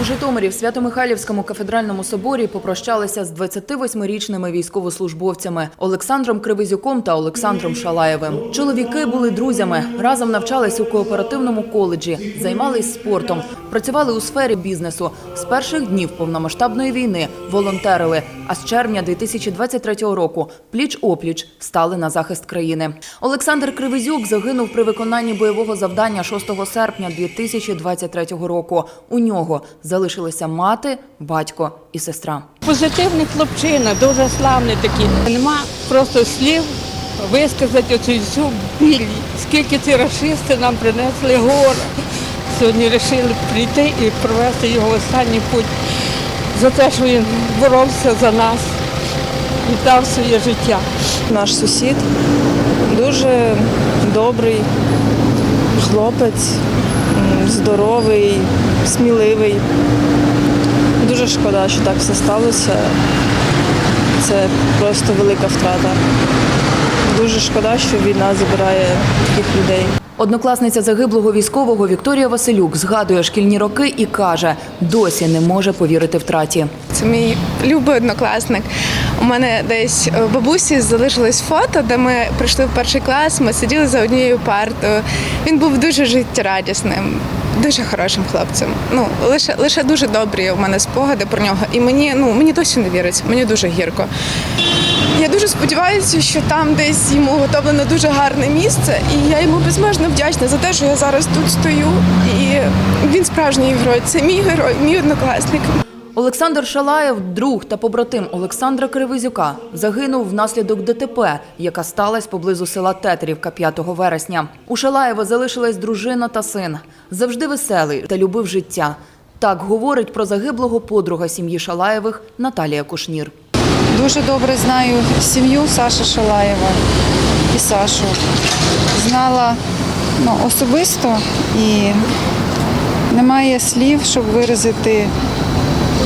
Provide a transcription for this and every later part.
У Житомирі в Свято-Михайлівському кафедральному соборі попрощалися з 28-річними військовослужбовцями Олександром Кривизюком та Олександром Шалаєвим. Чоловіки були друзями, разом навчались у кооперативному коледжі, займались спортом, працювали у сфері бізнесу. З перших днів повномасштабної війни волонтерили. А з червня 2023 року пліч-опліч стали на захист країни. Олександр Кривизюк загинув при виконанні бойового завдання 6 серпня 2023 року. У нього залишилися мати, батько і сестра. Позитивний хлопчина, дуже славний такий. Нема просто слів висказати оцю всю біль. Скільки ці расисти нам принесли горе. Сьогодні вирішили прийти і провести його останній путь за те, що він боровся за нас і дав своє життя. Наш сусід дуже добрий хлопець, здоровий, сміливий. Дуже шкода, що так все сталося. Це просто велика втрата. Дуже шкода, що війна забирає таких людей. Однокласниця загиблого військового Вікторія Василюк згадує шкільні роки і каже, досі не може повірити втраті. Це мій любий однокласник. У мене десь е, в бабусі залишилось фото, де ми прийшли в перший клас, ми сиділи за однією партою. Він був дуже життєрадісним, дуже хорошим хлопцем. Ну, лише, лише дуже добрі у мене спогади про нього. І мені, ну, мені досі не віриться, мені дуже гірко. Я дуже сподіваюся, що там десь йому готовлено дуже гарне місце, і я йому безмежно вдячна за те, що я зараз тут стою. І він справжній герой. Це мій герой, мій однокласник. Олександр Шалаєв, друг та побратим Олександра Кривизюка, загинув внаслідок ДТП, яка сталася поблизу села Тетерівка 5 вересня. У Шалаєва залишилась дружина та син. Завжди веселий та любив життя. Так говорить про загиблого подруга сім'ї Шалаєвих Наталія Кушнір. Дуже добре знаю сім'ю Саши Шалаєва і Сашу. Знала ну, особисто і немає слів, щоб виразити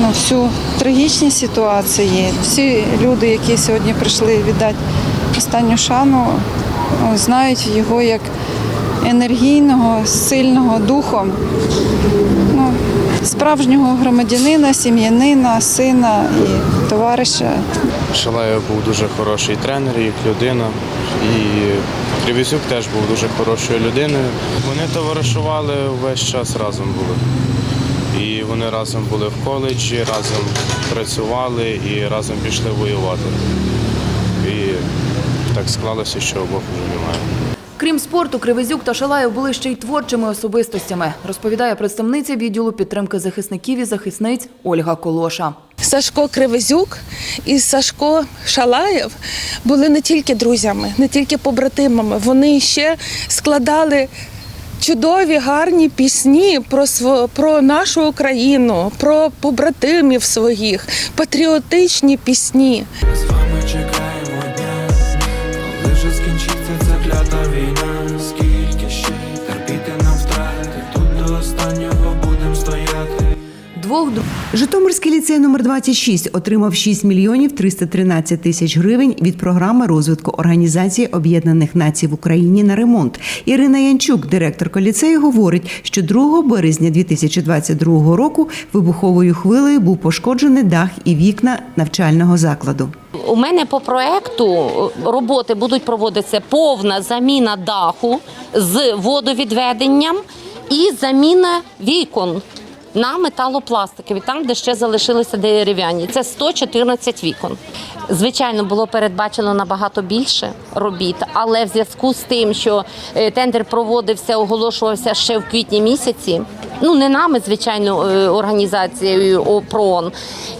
ну, всю трагічність ситуації. Всі люди, які сьогодні прийшли віддати останню шану, ну, знають його як енергійного, сильного духом. Ну, справжнього громадянина, сім'янина, сина і товариша. Шалаєв був дуже хороший тренер, як людина. І Кривізюк теж був дуже хорошою людиною. Вони товаришували весь час разом були. І вони разом були в коледжі, разом працювали і разом пішли воювати. І так склалося, що обох вже немає. Крім спорту, Кривизюк та Шалаєв були ще й творчими особистостями, розповідає представниця відділу підтримки захисників і захисниць Ольга Колоша. Сашко Кривезюк і Сашко Шалаєв були не тільки друзями, не тільки побратимами. Вони ще складали чудові гарні пісні про сво- про нашу Україну, про побратимів своїх, патріотичні пісні. Ми з вами чекаємо дня, коли вже скінчиться ця клята війна. Скільки ще терпіти нам втрати, тут до останнього будемо стояти. Двох Житомирський ліцей номер 26 отримав 6 мільйонів 313 тисяч гривень від програми розвитку Організації Об'єднаних Націй в Україні на ремонт. Ірина Янчук, директорка ліцею, говорить, що 2 березня 2022 року вибуховою хвилею був пошкоджений дах і вікна навчального закладу. У мене по проекту е, роботи будуть проводитися повна заміна даху з водовідведенням і заміна вікон на металопластикові, там, де ще залишилися дерев'яні. Це 114 вікон. Звичайно, було передбачено набагато більше робіт, але в зв'язку з тим, що е, тендер проводився, оголошувався ще в квітні місяці. Ну не нами, звичайно, е, організацією ОПРОН.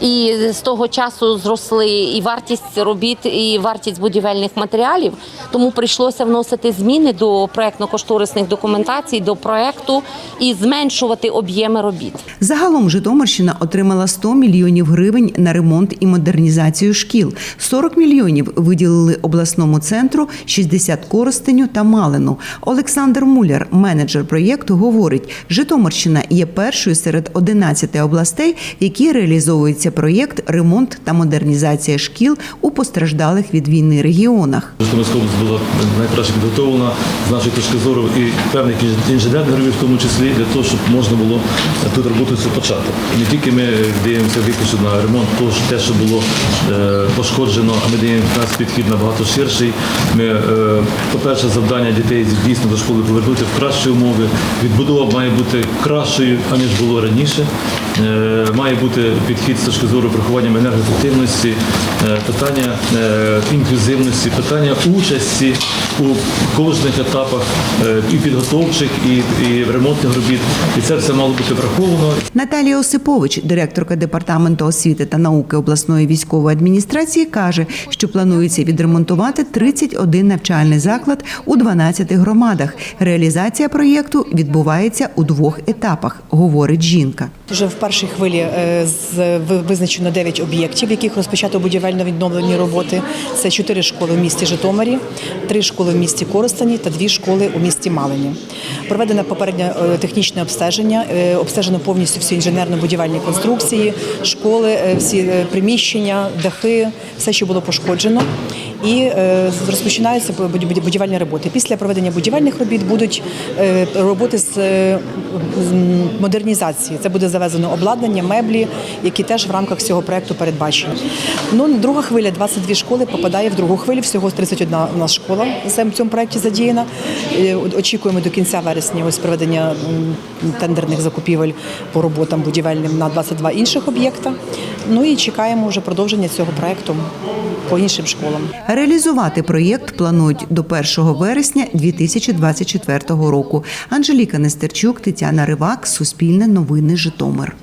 І з того часу зросли і вартість робіт, і вартість будівельних матеріалів. Тому прийшлося вносити зміни до проектно-кошторисних документацій, до проекту і зменшувати об'єми робіт. Загалом Житомирщина отримала 100 мільйонів гривень на ремонт і модернізацію шкіл. 40 мільйонів виділили обласному центру, 60 – Коростеню та Малину. Олександр Муляр, менеджер проєкту, говорить, Житомирщина є першою серед 11 областей, в які реалізовується проєкт ремонт та модернізація шкіл у постраждалих від війни регіонах. Житомирська область була найкраще підготовлена з нашої точки зору і певний інженерний робіт в тому числі для того, щоб можна було тут роботу це почати. Не тільки ми дивимося виключно на ремонт, то те, що було е, пошкоджено, а ми даємо нас підхід набагато ширший. Ми, е, по-перше, завдання дітей дійсно до школи повернути в кращі умови. Відбудова має бути кращою, аніж було раніше. Е, має бути підхід з точки зору приховання енергоефективності, питання е, інклюзивності, питання участі у кожних етапах е, і підготовчих, і, і ремонтних робіт. І це все мало бути враховано. Наталія Осипович, директорка департаменту освіти та науки обласної військової адміністрації, каже, що планується відремонтувати 31 навчальний заклад у 12 громадах. Реалізація проєкту відбувається у двох етапах, говорить жінка. Вже в першій хвилі е, з- визначено 9 об'єктів, яких розпочато будівельно-відновлені роботи. Це чотири школи в місті Житомирі, три школи в місті Коростені та дві школи у місті Малині. Проведено попереднє е, технічне обстеження, е, обстежено повністю всі інженерно-будівельні конструкції, школи, е, всі приміщення, дахи, все, що було пошкоджено. І е, розпочинаються будівельні роботи. Після проведення будівельних робіт будуть е, роботи з модернізації. Це буде завезено обладнання, меблі, які теж в рамках цього проекту передбачені. Ну, друга хвиля, 22 школи, попадає в другу хвилю. Всього 31 у нас школа в цьому проекті задіяна. Е, Очікуємо до кінця вересня ось проведення тендерних закупівель по роботам будівельним на 22 інших об'єкта. Ну і чекаємо вже продовження цього проекту по іншим школам. Реалізувати проєкт планують до 1 вересня 2024 року. Анжеліка Нестерчук, Тетяна Ривак, Суспільне новини Житомир.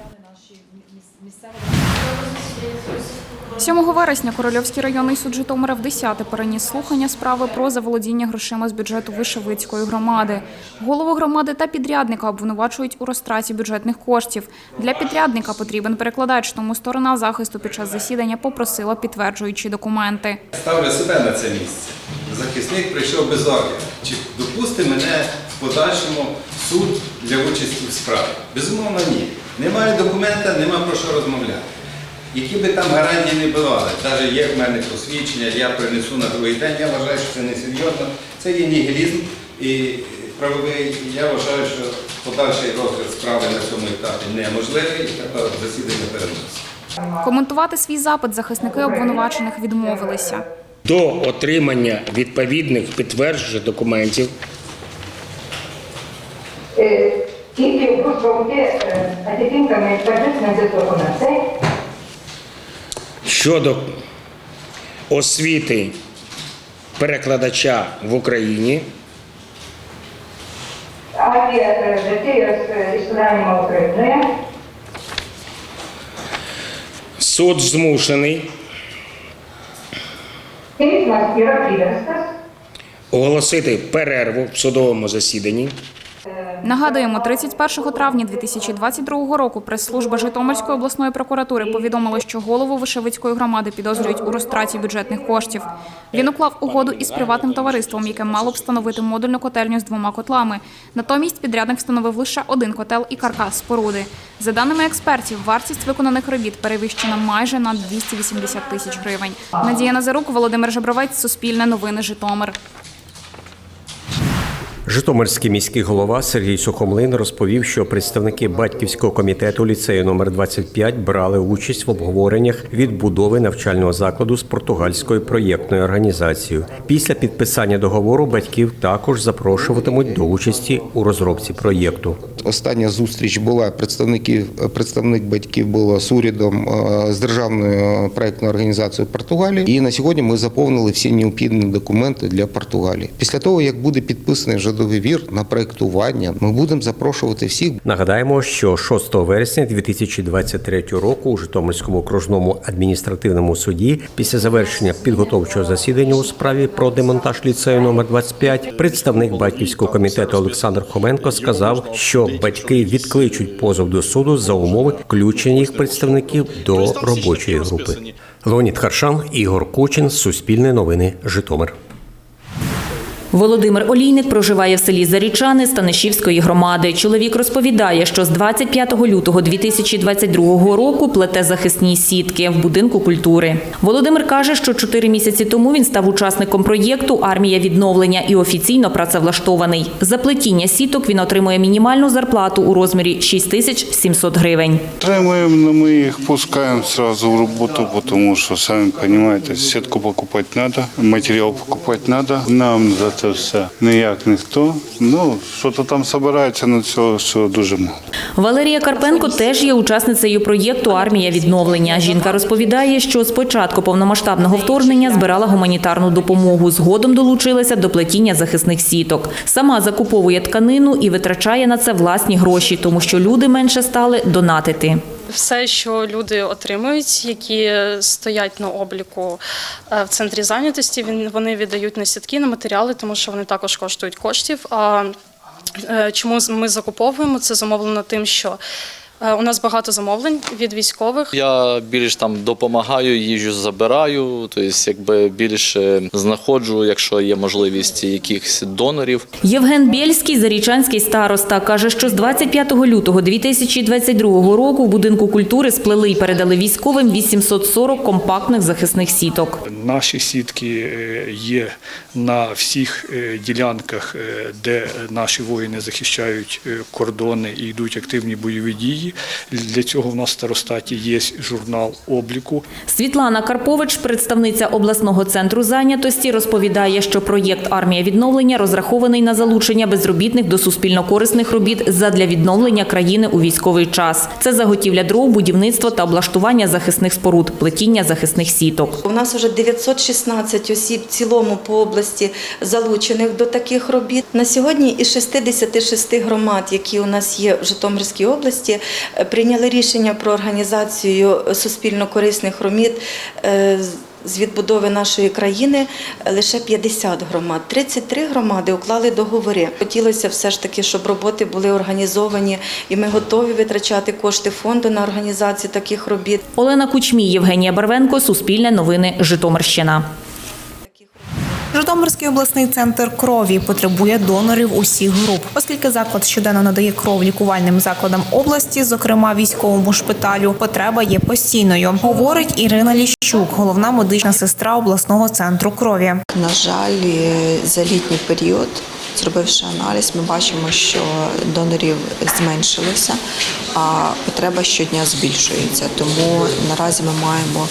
7 вересня Корольовський районний суд Житомира в 10 переніс слухання справи про заволодіння грошима з бюджету Вишевицької громади. Голову громади та підрядника обвинувачують у розтраті бюджетних коштів. Для підрядника потрібен перекладач, тому сторона захисту під час засідання попросила підтверджуючі документи. Ставлю себе на це місце. Захисник прийшов без ордера. Чи допусти мене в подальшому суд для участі в справі? Безумовно, ні. Немає документа, нема про що розмовляти. Які би там гарантії не бували, навіть є в мене посвідчення, я принесу на другий день, я вважаю, що це не серйозно. Це є нігілізм і правовий. Я вважаю, що подальший розгляд справи на цьому етапі неможливий, і засідання переносить. Коментувати свій запит захисники обвинувачених відмовилися. до отримання відповідних підтверджуючих документів Тільки будь-яке atitinkamai patvirtinantis dokumentai щодо освіти перекладача в Україні. Суд змушений оголосити перерву в судовому засіданні Нагадуємо, 31 травня 2022 року прес-служба Житомирської обласної прокуратури повідомила, що голову Вишевицької громади підозрюють у розтраті бюджетних коштів. Він уклав угоду із приватним товариством, яке мало б встановити модульну котельню з двома котлами. Натомість підрядник встановив лише один котел і каркас споруди. За даними експертів, вартість виконаних робіт перевищена майже на 280 тисяч гривень. Надія Назарук, Володимир Жебровець, Суспільне новини, Житомир. Житомирський міський голова Сергій Сухомлин розповів, що представники батьківського комітету ліцею номер 25 брали участь в обговореннях відбудови навчального закладу з португальською проєктною організацією. Після підписання договору батьків також запрошуватимуть до участі у розробці проєкту. Остання зустріч була представників представник батьків було з урядом е, з державною проектною організацією Португалії. І на сьогодні ми заповнили всі необхідні документи для Португалії. Після того як буде підписаний вже договір на проектування, ми будемо запрошувати всіх. Нагадаємо, що 6 вересня 2023 року у Житомирському окружному адміністративному суді після завершення підготовчого засідання у справі про демонтаж ліцею номер 25 представник батьківського комітету Олександр Хоменко сказав, що батьки відкличуть позов до суду за умови включення їх представників до робочої групи. Леонід Харшан, Ігор Кочин, Суспільне новини, Житомир. Володимир Олійник проживає в селі Зарічани Станишівської громади. Чоловік розповідає, що з 25 лютого 2022 року плете захисні сітки в будинку культури. Володимир каже, що чотири місяці тому він став учасником проєкту Армія відновлення і офіційно працевлаштований. За плетіння сіток він отримує мінімальну зарплату у розмірі 6 тисяч 700 гривень. Отримуємо, но мы их пускаем сразу в работу, потому что, сами понимаете, сетку покупать надо, материал покупать надо. Нам за це все ніяк ніхто. Ну, що-то там збирається, але цього всього дуже мало. Валерія Карпенко теж є учасницею проєкту Армія відновлення. Жінка розповідає, що з початку повномасштабного вторгнення збирала гуманітарну допомогу. Згодом долучилася до плетіння захисних сіток. Сама закуповує тканину і витрачає на це власні гроші, тому що люди менше стали донатити. Все, що люди отримують, які стоять на обліку е, в центрі зайнятості, вони віддають на сітки, на матеріали, тому що вони також коштують коштів. А е, чому ми закуповуємо? Це замовлено тим, що у нас багато замовлень від військових. Я більш там допомагаю, їжджу, забираю, тобто якби більше знаходжу, якщо є можливість якихось донорів. Євген Бєльський, зарічанський староста, каже, що з 25 лютого 2022 року в будинку культури сплели й передали військовим 840 компактних захисних сіток. Наші сітки е, є на всіх е, ділянках, е, де наші воїни захищають е, кордони і йдуть активні бойові дії. Для цього в нас в старостаті є журнал обліку. Світлана Карпович, представниця обласного центру зайнятості, розповідає, що проєкт Армія відновлення розрахований на залучення безробітних до суспільно-корисних робіт задля відновлення країни у військовий час. Це заготівля дров, будівництво та облаштування захисних споруд, плетіння захисних сіток. У нас вже 916 осіб в цілому по області залучених до таких робіт. На сьогодні із 66 громад, які у нас є в Житомирській області, прийняли рішення про організацію суспільно-корисних робіт е, з- відбудови нашої країни лише 50 громад. 33 громади уклали договори. Хотілося все ж таки, щоб роботи були організовані, і ми готові витрачати кошти фонду на організацію таких робіт. Олена Кучмій, Євгенія Барвенко, Суспільне новини, Житомирщина. Житомирський обласний центр крові потребує донорів усіх груп, оскільки заклад щоденно надає кров лікувальним закладам області, зокрема військовому шпиталю. Потреба є постійною, говорить Ірина Ліщук, головна медична сестра обласного центру крові. На жаль, е, за літній період, зробивши аналіз, ми бачимо, що донорів зменшилося, а потреба щодня збільшується. Тому наразі ми маємо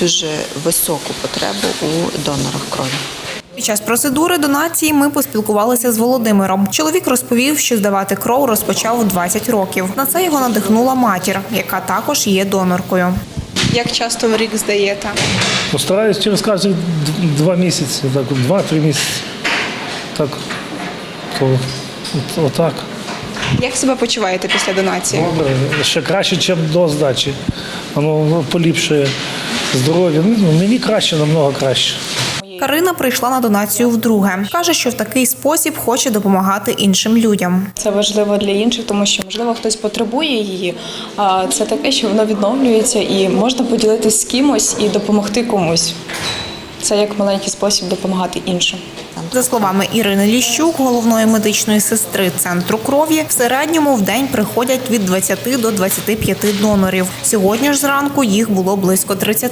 дуже високу потребу у донорах крові. Під час процедури донації ми поспілкувалися з Володимиром. Чоловік розповів, що здавати кров розпочав у 20 років. На це його надихнула матір, яка також є доноркою. Як часто в рік здаєте? Постараюсь через кожні два місяці, так, два-три місяці. Так, то отак. Як себе почуваєте після донації? Добре, ще краще, ніж до здачі. Воно поліпшує здоров'я. Ну, мені краще, намного краще. Карина прийшла на донацію вдруге. Каже, що в такий спосіб хоче допомагати іншим людям. Це важливо для інших, тому що можливо хтось потребує її. А це таке, що воно відновлюється і можна поділитися з кимось і допомогти комусь. Це як маленький спосіб допомагати іншим. За словами Ірини Ліщук, головної медичної сестри центру крові, в середньому в день приходять від 20 до 25 донорів. Сьогодні ж зранку їх було близько 30.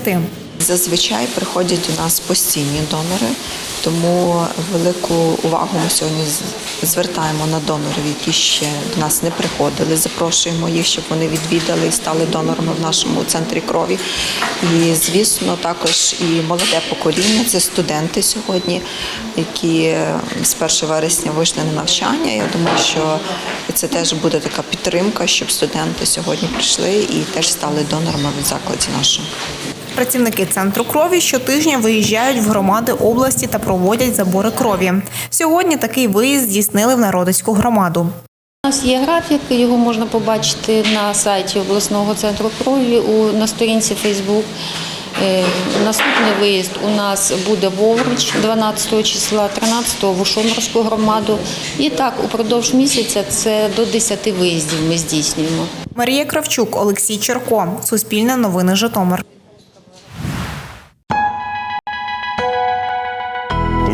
Зазвичай приходять до нас постійні донори, тому велику увагу ми сьогодні звертаємо на донорів, які ще до нас не приходили. Запрошуємо їх, щоб вони відвідали і стали донорами в нашому центрі крові. І, звісно, також і молоде покоління це студенти сьогодні, які з 1 вересня вийшли на навчання. Я думаю, що це теж буде така підтримка, щоб студенти сьогодні прийшли і теж стали донорами в закладі нашому. Працівники центру крові щотижня виїжджають в громади області та проводять забори крові. Сьогодні такий виїзд здійснили в народицьку громаду. У нас є графік, його можна побачити на сайті обласного центру крові у на сторінці Фейсбук. Наступний виїзд у нас буде в Овруч 12 числа, 13 в Ушоморську громаду. І так упродовж місяця це до 10 виїздів ми здійснюємо. Марія Кравчук, Олексій Черко, Суспільне новини Житомир.